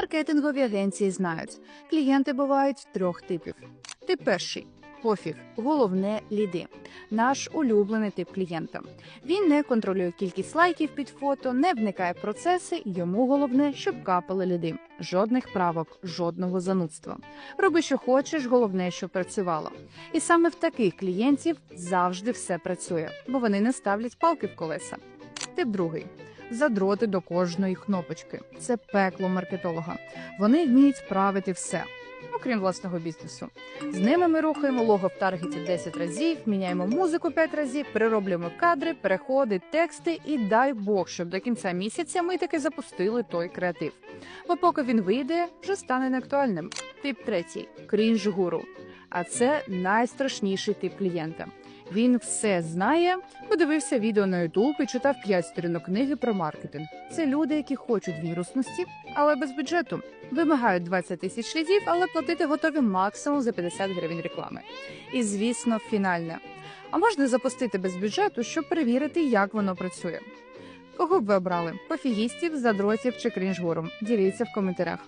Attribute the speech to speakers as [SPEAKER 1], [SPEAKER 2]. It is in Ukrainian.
[SPEAKER 1] Маркетингові агенції знають, клієнти бувають трьох типів. Тип перший пофіг, головне ліди. Наш улюблений тип клієнта. Він не контролює кількість лайків під фото, не вникає в процеси. Йому головне, щоб капали ліди. Жодних правок, жодного занудства. Роби, що хочеш, головне, щоб працювало. І саме в таких клієнтів завжди все працює, бо вони не ставлять палки в колеса. Тип другий. Задроти до кожної кнопочки. Це пекло маркетолога. Вони вміють правити все, окрім власного бізнесу. З ними ми рухаємо лого в таргеті 10 разів, міняємо музику 5 разів, перероблюємо кадри, переходи, тексти і дай Бог, щоб до кінця місяця ми таки запустили той креатив. Бо поки він вийде, вже стане неактуальним. Тип третій крінж гуру. А це найстрашніший тип клієнта. Він все знає, подивився відео на YouTube і читав 5 сторінок книги про маркетинг. Це люди, які хочуть вірусності, але без бюджету. Вимагають 20 тисяч слідів, але платити готові максимум за 50 гривень реклами. І звісно, фінальне. А можна запустити без бюджету, щоб перевірити, як воно працює. Кого б ви обрали? Пофігістів, задротів чи крінж-гуру? Діліться в коментарях.